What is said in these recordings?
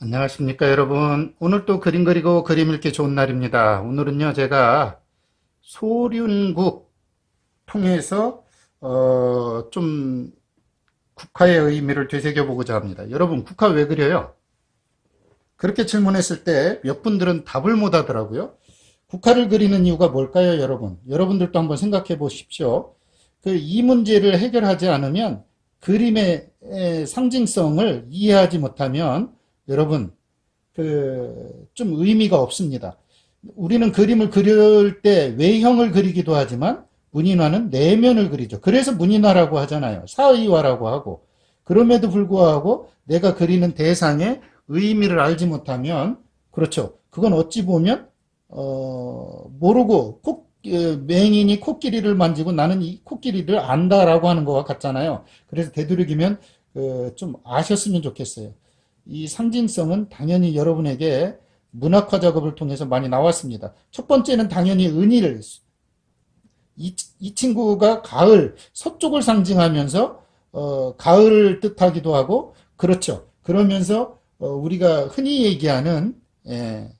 안녕하십니까 여러분. 오늘 또 그림 그리고 그림 읽기 좋은 날입니다. 오늘은요 제가 소륜국 통해서 어, 좀 국화의 의미를 되새겨 보고자 합니다. 여러분 국화 왜 그려요? 그렇게 질문했을 때 몇 분들은 답을 못 하더라고요. 국화를 그리는 이유가 뭘까요 여러분? 여러분들도 한번 생각해 보십시오. 그 이 문제를 해결하지 않으면 그림의 에, 상징성을 이해하지 못하면 여러분, 그, 좀 의미가 없습니다. 우리는 그림을 그릴 때 외형을 그리기도 하지만 문인화는 내면을 그리죠. 그래서 문인화라고 하잖아요. 사의화라고 하고. 그럼에도 불구하고 내가 그리는 대상의 의미를 알지 못하면, 그렇죠. 그건 어찌 보면, 어, 모르고 코, 어, 맹인이 코끼리를 만지고 나는 이 코끼리를 안다라고 하는 거와 같잖아요. 그래서 되도록이면, 그, 좀 아셨으면 좋겠어요. 이 상징성은 당연히 여러분에게 문학화 작업을 통해서 많이 나왔습니다. 첫 번째는 당연히 은일. 이, 이 친구가 가을, 서쪽을 상징하면서, 어, 가을을 뜻하기도 하고, 그렇죠. 그러면서, 어, 우리가 흔히 얘기하는, 예,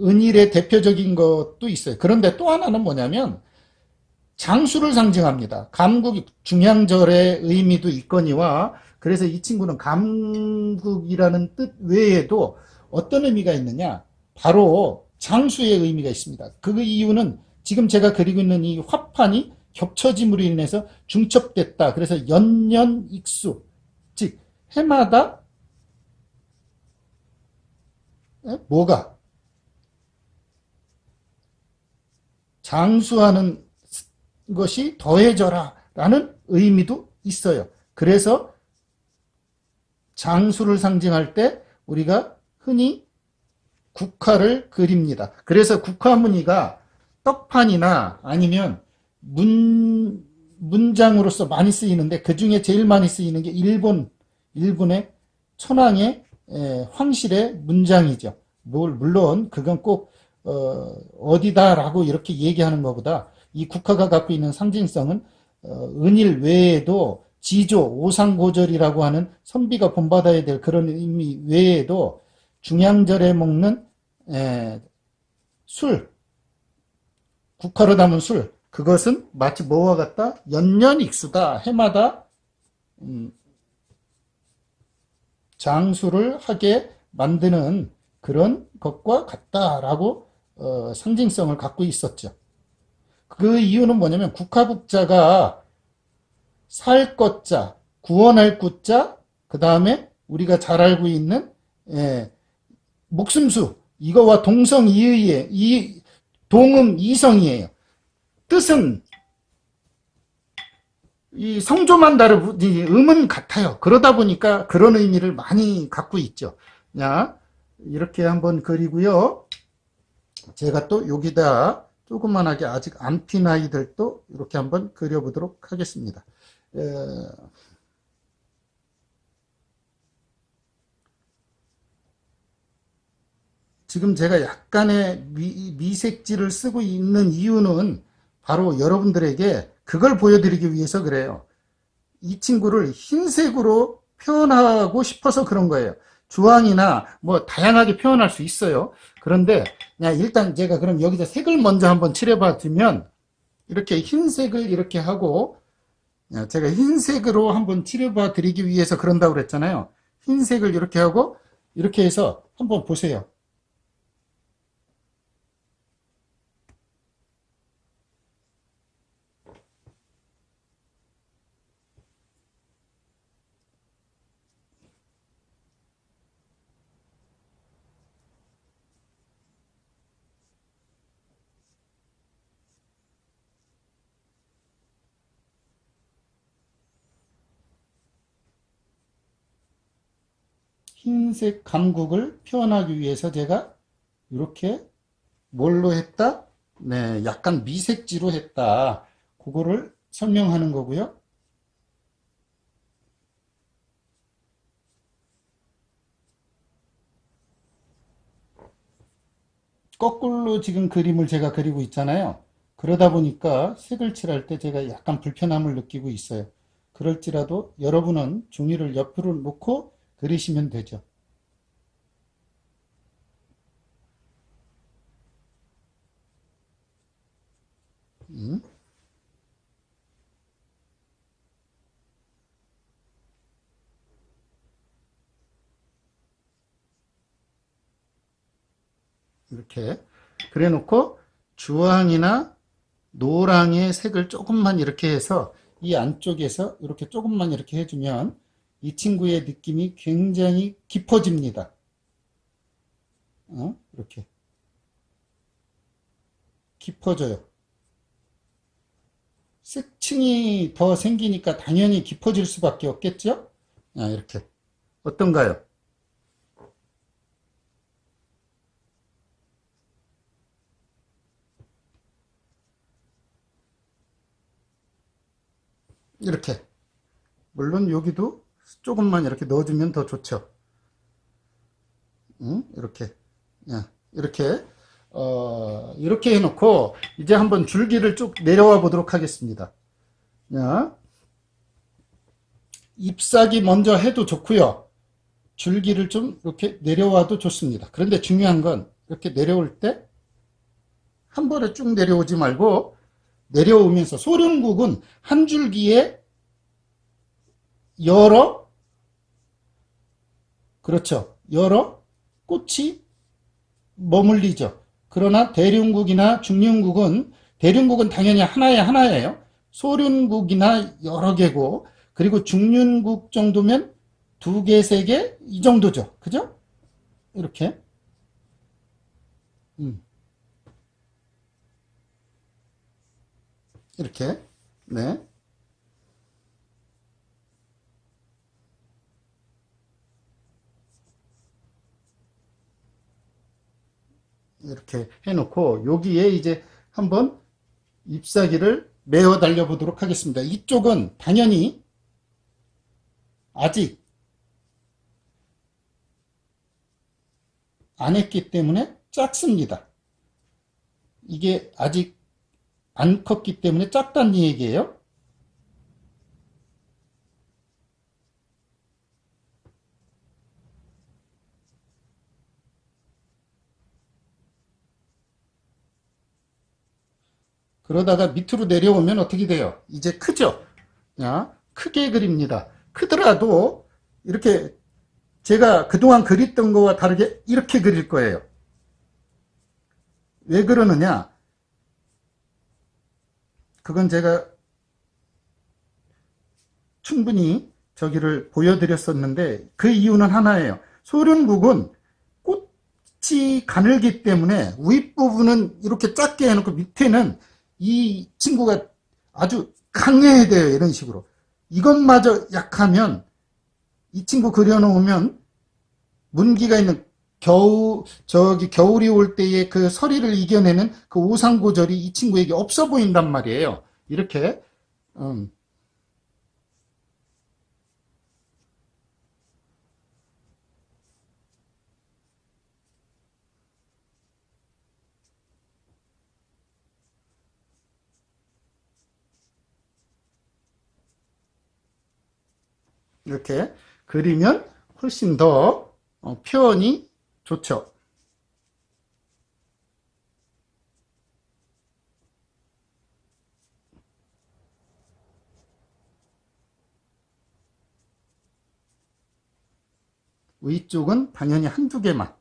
은일의 대표적인 것도 있어요. 그런데 또 하나는 뭐냐면, 장수를 상징합니다. 감국 중양절의 의미도 있거니와 그래서 이 친구는 감국이라는 뜻 외에도 어떤 의미가 있느냐? 바로 장수의 의미가 있습니다. 그 이유는 지금 제가 그리고 있는 이 화판이 겹쳐짐으로 인해서 중첩됐다. 그래서 연년 익수, 즉 해마다 에? 뭐가 장수하는 것이 더해져라 라는 의미도 있어요. 그래서 장수를 상징할 때 우리가 흔히 국화를 그립니다. 그래서 국화 무늬가 떡판이나 아니면 문, 문장으로서 많이 쓰이는데 그 중에 제일 많이 쓰이는 게 일본, 일본의 천황의 에, 황실의 문장이죠. 물론 그건 꼭 어, 디다라고 이렇게 얘기하는 것보다 이 국화가 갖고 있는 상징성은 어, 은일 외에도 지조, 오상고절이라고 하는 선비가 본받아야 될 그런 의미 외에도 중양절에 먹는 에, 술, 국화로 담은 술, 그것은 마치 뭐와 같다? 연년 익수다. 해마다 음, 장수를 하게 만드는 그런 것과 같다라고 어, 상징성을 갖고 있었죠. 그 이유는 뭐냐면 국화국자가 살 것자, 구원할 것자, 그 다음에 우리가 잘 알고 있는 예, 목숨수 이거와 동성이의의 이 동음 이성이에요. 뜻은 이 성조만 다르지 음은 같아요. 그러다 보니까 그런 의미를 많이 갖고 있죠. 자, 이렇게 한번 그리고요. 제가 또 여기다 조그만하게 아직 안 핀 아이들 도 이렇게 한번 그려보도록 하겠습니다. 에... 지금 제가 약간의 미, 미색지를 쓰고 있는 이유는 바로 여러분들에게 그걸 보여드리기 위해서 그래요. 이 친구를 흰색으로 표현하고 싶어서 그런 거예요. 주황이나 뭐 다양하게 표현할 수 있어요. 그런데 일단 제가 그럼 여기서 색을 먼저 한번 칠해봐 주면 이렇게 흰색을 이렇게 하고 제가 흰색으로 한번 칠해봐 드리기 위해서 그런다고 그랬잖아요. 흰색을 이렇게 하고 이렇게 해서 한번 보세요. 흰색 감국을 표현하기 위해서 제가 이렇게 뭘로 했다? 네, 약간 미색지로 했다. 그거를 설명하는 거고요. 거꾸로 지금 그림을 제가 그리고 있잖아요. 그러다 보니까 색을 칠할 때 제가 약간 불편함을 느끼고 있어요. 그럴지라도 여러분은 종이를 옆으로 놓고 그리시면 되죠. 음. 이렇게 그래 놓고 주황이나 노랑의 색을 조금만 이렇게 해서 이 안쪽에서 이렇게 조금만 이렇게 해주면 이 친구의 느낌이 굉장히 깊어집니다. 어? 이렇게 깊어져요. 색층이 더 생기니까 당연히 깊어질 수밖에 없겠죠? 아, 이렇게 어떤가요? 이렇게 물론 여기도 조금만 이렇게 넣어주면 더 좋죠. 응? 이렇게 야, 이렇게 어, 이렇게 해놓고 이제 한번 줄기를 쭉 내려와 보도록 하겠습니다. 야, 잎사귀 먼저 해도 좋고요. 줄기를 좀 이렇게 내려와도 좋습니다. 그런데 중요한 건 이렇게 내려올 때 한 번에 쭉 내려오지 말고 내려오면서 소련국은 한 줄기에 여러 그렇죠. 여러 꽃이 머물리죠. 그러나 대륜국이나 중륜국은 대륜국은 당연히 하나에 하나예요. 소륜국이나 여러 개고 그리고 중륜국 정도면 두 개, 세 개 이 정도죠. 그죠? 이렇게 음. 이렇게 네. 이렇게 해놓고 여기에 이제 한번 잎사귀를 메어 달려 보도록 하겠습니다. 이쪽은 당연히 아직 안 했기 때문에 작습니다. 이게 아직 안 컸기 때문에 작다는 얘기예요. 그러다가 밑으로 내려오면 어떻게 돼요? 이제 크죠? 야, 크게 그립니다. 크더라도 이렇게 제가 그동안 그렸던 거와 다르게 이렇게 그릴 거예요. 왜 그러느냐? 그건 제가 충분히 저기를 보여드렸었는데 그 이유는 하나예요. 소련국은 꽃이 가늘기 때문에 윗부분은 이렇게 작게 해놓고 밑에는 이 친구가 아주 강해야 돼요. 이런 식으로. 이것마저 약하면 이 친구 그려놓으면 문기가 있는 겨우 저기 겨울이 올 때의 그 서리를 이겨내는 그 오상고절이 이 친구에게 없어 보인단 말이에요. 이렇게 음. 이렇게 그리면 훨씬 더 어, 표현이 좋죠. 위쪽은 당연히 한두 개만.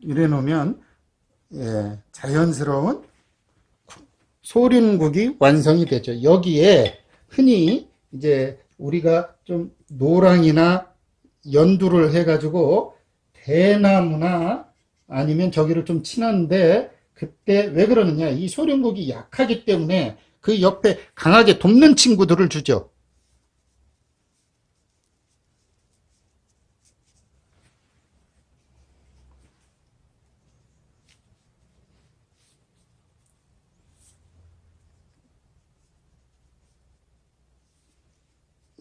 이래 놓으면 예, 자연스러운 소륜국이 완성이 되죠. 여기에 흔히 이제 우리가 좀 노랑이나 연두를 해가지고 대나무나 아니면 저기를 좀 친한데 그때 왜 그러느냐 이 소륜국이 약하기 때문에 그 옆에 강하게 돕는 친구들을 주죠.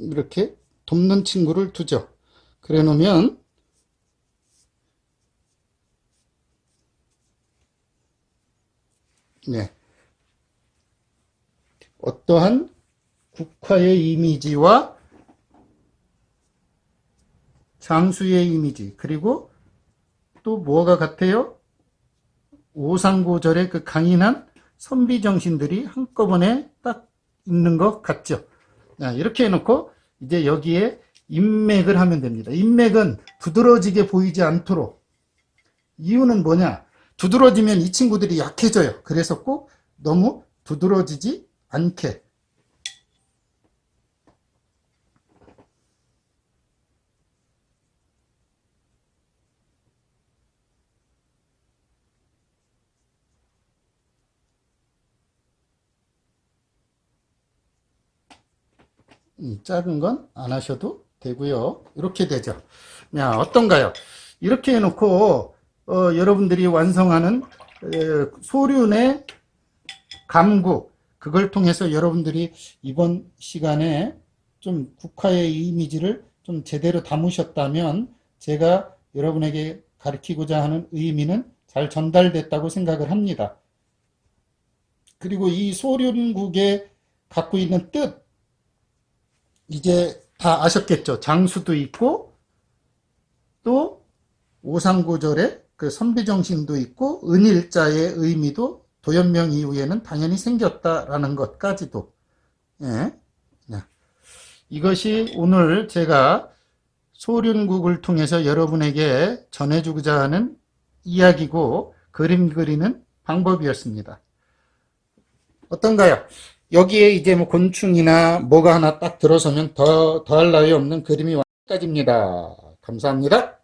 이렇게 돕는 친구를 두죠. 그래 놓으면 네. 어떠한 국화의 이미지와 장수의 이미지, 그리고 또 뭐가 같아요? 오상고절의 그 강인한 선비 정신들이 한꺼번에 딱 있는 것 같죠? 자, 이렇게 해놓고 이제 여기에 인맥을 하면 됩니다. 인맥은 두드러지게 보이지 않도록 이유는 뭐냐? 두드러지면 이 친구들이 약해져요. 그래서 꼭 너무 두드러지지 않게. 작은 건 안 하셔도 되고요. 이렇게 되죠. 야, 어떤가요? 이렇게 해놓고 어, 여러분들이 완성하는 에, 소륜의 감구 그걸 통해서 여러분들이 이번 시간에 좀 국화의 이미지를 좀 제대로 담으셨다면 제가 여러분에게 가르치고자 하는 의미는 잘 전달됐다고 생각을 합니다. 그리고 이 소륜국에 갖고 있는 뜻 이제 다 아셨겠죠? 장수도 있고 또 오상고절의 그 선비정신도 있고 은일자의 의미도 도연명 이후에는 당연히 생겼다라는 것까지도 예. 네. 이것이 오늘 제가 소륜국을 통해서 여러분에게 전해주고자 하는 이야기고 그림 그리는 방법이었습니다. 어떤가요? 여기에 이제 뭐 곤충이나 뭐가 하나 딱 들어서면 더, 더할 나위 없는 그림이 완까지입니다. 감사합니다.